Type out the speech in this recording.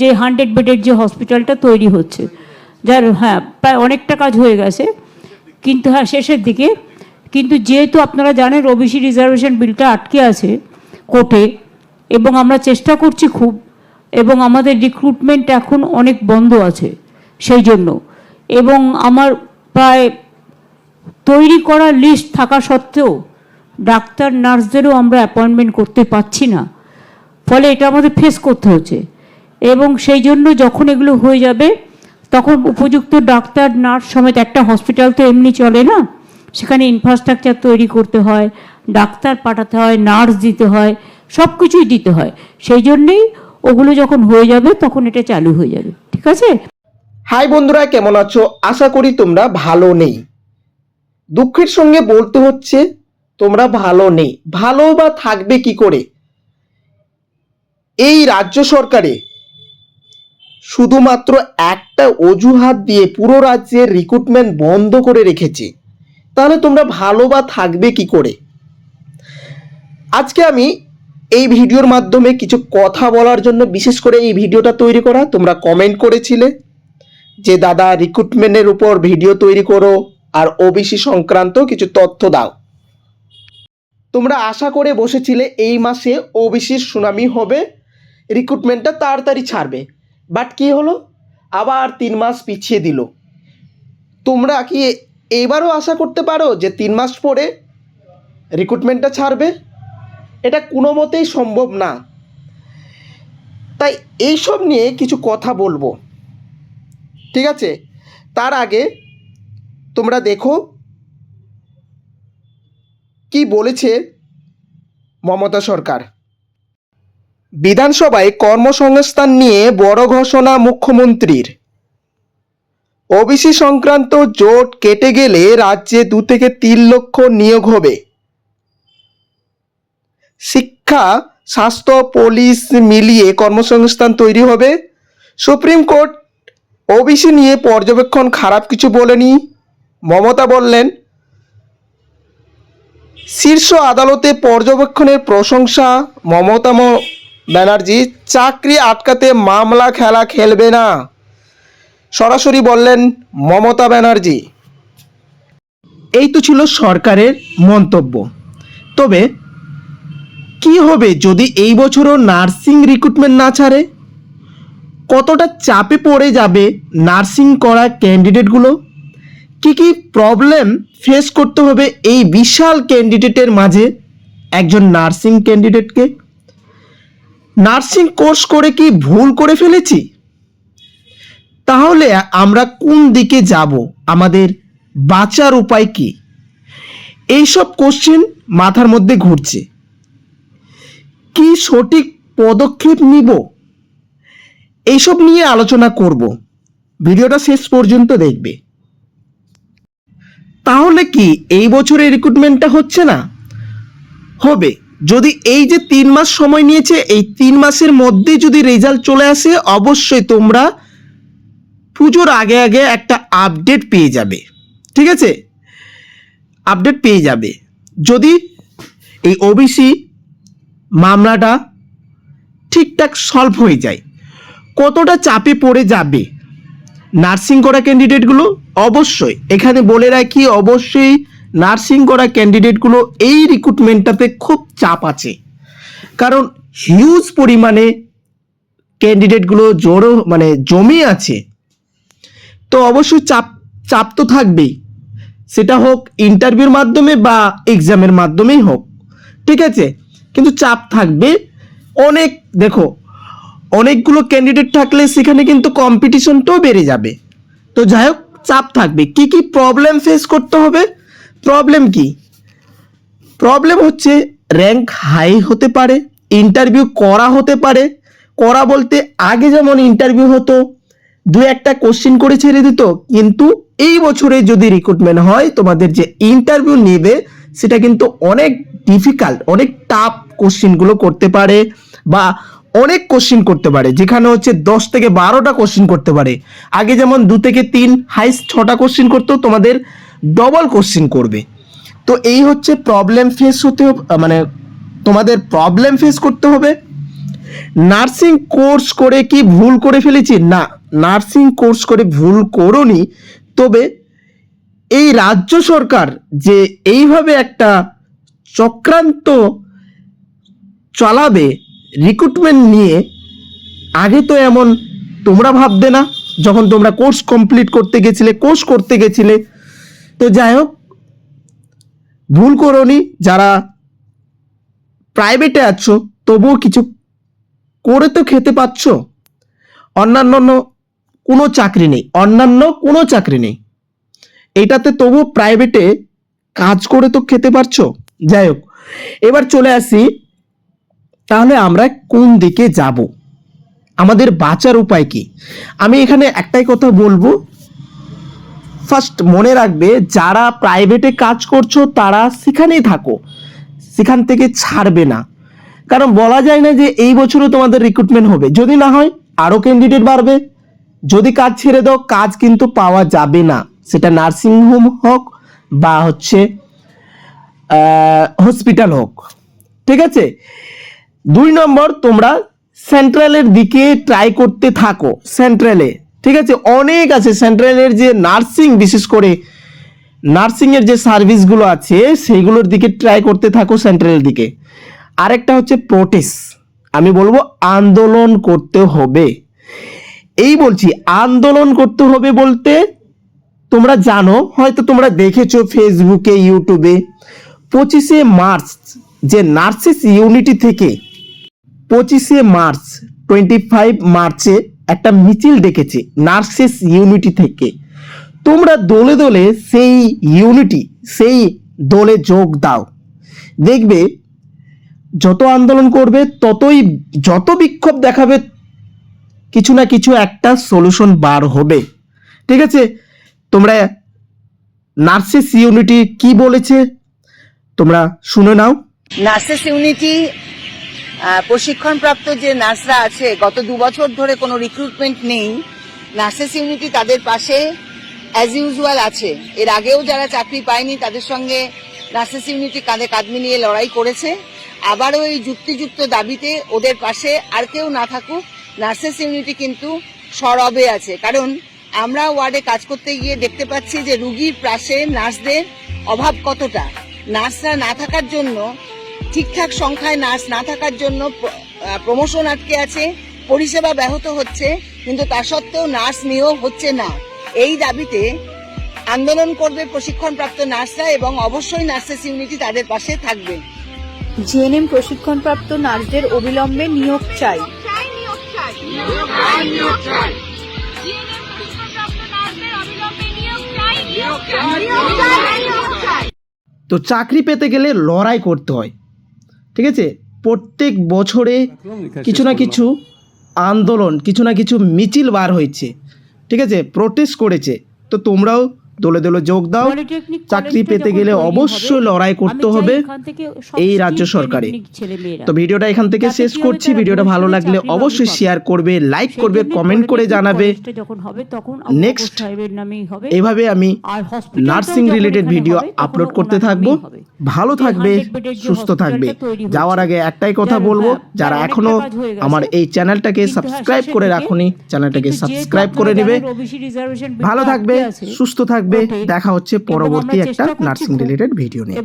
যে হান্ড্রেড বেডের যে হসপিটালটা তৈরি হচ্ছে, যার হ্যাঁ প্রায় অনেকটা কাজ হয়ে গেছে। কিন্তু হ্যাঁ শেষের দিকে, কিন্তু যেহেতু আপনারা জানেন ওবিসি রিজার্ভেশন বিলটা আটকে আছে কোর্টে, এবং আমরা চেষ্টা করছি খুব, এবং আমাদের রিক্রুটমেন্ট এখন অনেক বন্ধ আছে সেই জন্য। এবং আমার প্রায় তৈরি করা লিস্ট থাকা সত্ত্বেও ডাক্তার, নার্সদেরও আমরা অ্যাপয়েন্টমেন্ট করতে পারছি না। ফলে এটা আমাদের ফেস করতে হচ্ছে। এবং সেই জন্য যখন এগুলো হয়ে যাবে, তখন উপযুক্ত ডাক্তার, নার্স সমেত একটা হসপিটাল তো এমনি চলে না? সেখানে ইনফ্রাস্ট্রাকচার তৈরি করতে হয়, ডাক্তার পাঠাতে হয়, নার্স দিতে হয় সব কিছুই দিতে হয়। সেই জন্যেই ওগুলো যখন হয়ে যাবে, তখন এটা চালু হয়ে যাবে। ঠিক আছে? হাই বন্ধুরা, কেমন আছো? আশা করি তোমরা ভালো নেই। দুঃখের সঙ্গে বলতে হচ্ছে, তোমরা ভালো নেই। ভালো বা থাকবে কি করে? এই রাজ্য সরকারে শুধুমাত্র একটা অজুহাত দিয়ে পুরো রাজ্যের রিক্রুটমেন্ট বন্ধ করে রেখেছে। তাহলে তোমরা ভালো বা থাকবে কি করে? আজকে আমি এই ভিডিওর মাধ্যমে কিছু কথা বলার জন্য বিশেষ করে এই ভিডিওটা তৈরি করা, তোমরা কমেন্ট করেছিলে যে, দাদা রিক্রুটমেন্টের উপর ভিডিও তৈরি করো আর ওবিসি সংক্রান্ত কিছু তথ্য দাও। তোমরা আশা করে বসেছিলে এই মাসে ওবিসির সুনামি হবে রিক্রুটমেন্টটা তাড়াতাড়ি ছাড়বে। বাট কি হলো? আবার তিন মাস পিছিয়ে দিল। তোমরা কি এবারও আশা করতে পারো যে তিন মাস পরে রিক্রুটমেন্টটা ছাড়বে? এটা কোনো মতেই সম্ভব না। তাই এইসব নিয়ে কিছু কথা বলব। ঠিক আছে? তার আগে তোমরা দেখো কি বলেছে মমতা সরকার। বিধানসভায় কর্মসংস্থান নিয়ে বড় ঘোষণা মুখ্যমন্ত্রীর। ওবিসি সংক্রান্ত জোট কেটে গেলে রাজ্যে দু থেকে তিন লক্ষ নিয়োগ হবে। শিক্ষা, স্বাস্থ্য, পুলিশ মিলিয়ে কর্মসংস্থান তৈরি হবে। সুপ্রিম কোর্ট ওবিসি নিয়ে পর্যবেক্ষণ খারাপ কিছু বলেনি। মমতা বললেন, শীর্ষ আদালতে পর্যবেক্ষণের প্রশংসা মমতা ব্যানার্জি, চাকরি আটকাতে মামলা খেলা খেলবে না। সরাসরি বললেন, মমতা ব্যানার্জি। এই তো ছিল সরকারের মন্তব্য। তবে, কি হবে যদি এই বছরও নার্সিং রিক্রুটমেন্ট না ছাড়ে? কতটা চাপে পড়ে যাবে নার্সিং করা ক্যান্ডিডেটগুলো কি কি প্রবলেম ফেস করতে হবে এই বিশাল ক্যান্ডিডেটের মাঝে একজন নার্সিং ক্যান্ডিডেটকে নার্সিং কোর্স করে কি ভুল করে ফেলেছি? তাহলে আমরা কোন দিকে যাব? আমাদের বাঁচার উপায় কি? এইসব কোশ্চেন মাথার মধ্যে ঘুরছে। কি সঠিক পদক্ষেপ নিব? এইসব নিয়ে আলোচনা করব। ভিডিওটা শেষ পর্যন্ত দেখবে। তাহলে কি এই বছরের রিক্রুটমেন্টটা হচ্ছে না? হবে। যদি এই যে তিন মাস সময় নিয়েছে, এই তিন মাসের মধ্যে যদি রেজাল্ট চলে আসে, অবশ্যই তোমরা পুজোর আগে আগে একটা আপডেট পেয়ে যাবে। ঠিক আছে? আপডেট পেয়ে যাবে। যদি এই ওবিসি মামলাটা ঠিকঠাক সলভ হয়ে যায়, কতটা চাপে পড়ে যাবে নার্সিং করা ক্যান্ডিডেটগুলো অবশ্যই। এখানে বলে রাখি, অবশ্যই নার্সিং করা ক্যান্ডিডেটগুলো এই রিক্রুটমেন্টটাতে খুব চাপ আছে। কারণ হিউজ পরিমাণে ক্যান্ডিডেটগুলো জোরও মানে জমে আছে। তো অবশ্যই চাপ চাপ তো থাকবেই। সেটা হোক ইন্টারভিউর মাধ্যমে বা এক্সামের মাধ্যমেই হোক। ঠিক আছে? কিন্তু চাপ থাকবে। অনেক, দেখো, অনেকগুলো ক্যান্ডিডেট থাকলে সেখানে কিন্তু কম্পিটিশনটাও বেড়ে যাবে। তো যাই হোক, চাপ থাকবে। কি কি প্রবলেম ফেস করতে হবে? প্রবলেম কি? প্রবলেম হচ্ছে র্যাঙ্ক হাই হতে পারে ইন্টারভিউ করা হতে পারে। করা বলতে আগে যেমন ইন্টারভিউ হতো, দু একটা কোশ্চিন করে ছেড়ে দিত, কিন্তু এই বছরে যদি রিক্রুটমেন্ট হয়, তোমাদের যে ইন্টারভিউ নেবে, সেটা কিন্তু অনেক ডিফিকাল্ট অনেক টাফ কোশ্চিনগুলো করতে পারে বা অনেক কোশ্চিন করতে পারে, যেখানে হচ্ছে দশ থেকে বারোটা কোশ্চিন করতে পারে। আগে যেমন দু থেকে তিন হাইস্ট ছটা কোশ্চিন করতো তোমাদের ডবল কোশ্চিন করবে। তো এই হচ্ছে প্রবলেম ফেস হতে মানে তোমাদের প্রবলেম ফেস করতে হবে। নার্সিং কোর্স করে কি ভুল করে ফেলেছি? না নার্সিং কোর্স করে ভুল করনি। তবে এই রাজ্য সরকার যে এইভাবে একটা চক্রান্ত চালাবে রিক্রুটমেন্ট নিয়ে, আগে তো এমন তোমরা ভাববে না, যখন তোমরা কোর্স কমপ্লিট করতে গেছিলে কোর্স করতে গেছিলে তো যাই হোক, ভুল করনি, যারা প্রাইভেটে আছো, তবুও কিছু করে তো খেতে পাচ্ছ। অন্যান্য কোনো চাকরি নেই, অন্যান্য কোনো চাকরি নেই। এটাতে তবু প্রাইভেটে কাজ করে তো খেতে পারছ। যাই হোক, এবার চলে আসি, তাহলে আমরা কোন দিকে যাব? আমাদের বাঁচার উপায় কি? আমি এখানে একটাই কথা বলব ফার্স্ট মনে রাখবে, যারা প্রাইভেটে কাজ করছ, তারা সেখানেই থাকো। সেখান থেকে ছাড়বে না। কারণ বলা যায় না যে, এই বছরও তোমাদের রিক্রুটমেন্ট হবে। যদি না হয় আরও ক্যান্ডিডেট বাড়বে। যদি কাজ ছেড়ে দাও, কাজ কিন্তু পাওয়া যাবে না। সেটা নার্সিং হোম হোক বা হচ্ছে হসপিটাল হোক। ঠিক আছে? দুই নম্বর, তোমরা সেন্ট্রালের দিকে ট্রাই করতে থাকো। সেন্ট্রালে ঠিক আছে? অনেক আছে। সেন্ট্রালের যে নার্সিং, বিশেষ করে নার্সিংয়ের যে সার্ভিসগুলো আছে, সেইগুলোর দিকে ট্রাই করতে থাকো সেন্ট্রালের দিকে। আরেকটা হচ্ছে প্রোটেস্ট আমি বলব, আন্দোলন করতে হবে। এই বলছি, আন্দোলন করতে হবে বলতে তোমরা জানো, হয়তো তোমরা দেখেছ ফেসবুকে ইউটিউবে পঁচিশে মার্চ যে নার্সিস ইউনিটি থেকে পঁচিশে মার্চ টোয়েন্টি ফাইভ মার্চে একটা মিছিল ডেকেছে নার্সেস ইউনিটি থেকে। তোমরা দলে দলে সেই ইউনিটি, সেই দলে যোগ দাও। দেখবে, যত আন্দোলন করবে, ততই যত বিক্ষোভ দেখাবে, কিছু না কিছু একটা সলিউশন বার হবে। ঠিক আছে? তোমরা নার্সেস ইউনিটি কি বলেছে? তোমরা শুনে নাও। নার্সেস ইউনিটি প্রশিক্ষণপ্রাপ্ত যে নার্সরা আছে, গত দু বছর ধরে কোনো রিক্রুটমেন্ট নেই। নার্সেস ইউনিটি তাদের পাশে অ্যাজ ইউজুয়াল আছে। এর আগেও যারা চাকরি পায়নি, তাদের সঙ্গে নার্সেস ইউনিটি কাঁধে কাঁধ মিলিয়ে লড়াই করেছে। আবারও এই যুক্তিযুক্ত দাবিতে ওদের পাশে আর কেউ না থাকুক, নার্সেস ইউনিটি কিন্তু সরবে আছে। কারণ আমরা ওয়ার্ডে কাজ করতে গিয়ে দেখতে পাচ্ছি যে রুগীর পাশে নার্সদের অভাব কতটা। নার্সরা না থাকার জন্য ঠিকঠাক সংখ্যায় নার্স না থাকার জন্য প্রমোশন আটকে আছে পরিষেবা ব্যাহত হচ্ছে কিন্তু তা সত্ত্বেও নার্স নিয়োগ হচ্ছে না। এই দাবিতে আন্দোলন করবে প্রশিক্ষণপ্রাপ্ত নার্সরা এবং অবশ্যই নার্সেস ইউনিটি তাদের পাশে থাকবে। জিএনএম প্রশিক্ষণপ্রাপ্ত নার্সদের অবিলম্বে নিয়োগ চাই। চাই নিয়োগ চাই। নিয়োগ চাই জিএনএম প্রশিক্ষণপ্রাপ্ত নার্সদের অবিলম্বে নিয়োগ চাই নিয়োগ চাই। নিয়োগ চাই নিয়োগ চাই। তো চাকরি পেতে গেলে লড়াই করতে হয়। ঠিক আছে? প্রত্যেক বছরে কিছু না কিছু আন্দোলন কিছু না কিছু মিছিল বার হয়েছে। ঠিক আছে? প্রোটেস্ট করেছে। তো তোমরাও দলে দলে যোগ দাও। চাকরি পেতে গেলে অবশ্যই লড়াই করতে হবে এই রাজ্য সরকারে তো ভিডিওটা এখান থেকে শেষ করছি। ভিডিওটা ভালো লাগলে অবশ্যই শেয়ার করবে লাইক করবে কমেন্ট করে জানাবে। কলেজটা যখন হবে তখন Next নেক্সট এভাবে আমি নার্সিং রিলেটেড ভিডিও আপলোড করতে থাকব। ভালো থাকবে 100 বেডের যে সুস্থ থাকবে। যাওয়ার আগে একটাই কথা বলব হ্যাঁ, যারা এখনও হয়ে। আমার এই চ্যানেলটাকে হ্যাঁ, সাবস্ক্রাইব করে দিকে- রাখুনি চ্যানেলটাকে সাবস্ক্রাইব করে নেবে। ভালো থাকবে সুস্থ থাকবে দেখা হচ্ছে পরবর্তী একটা নার্সিং রিলেটেড ভিডিও নিয়ে।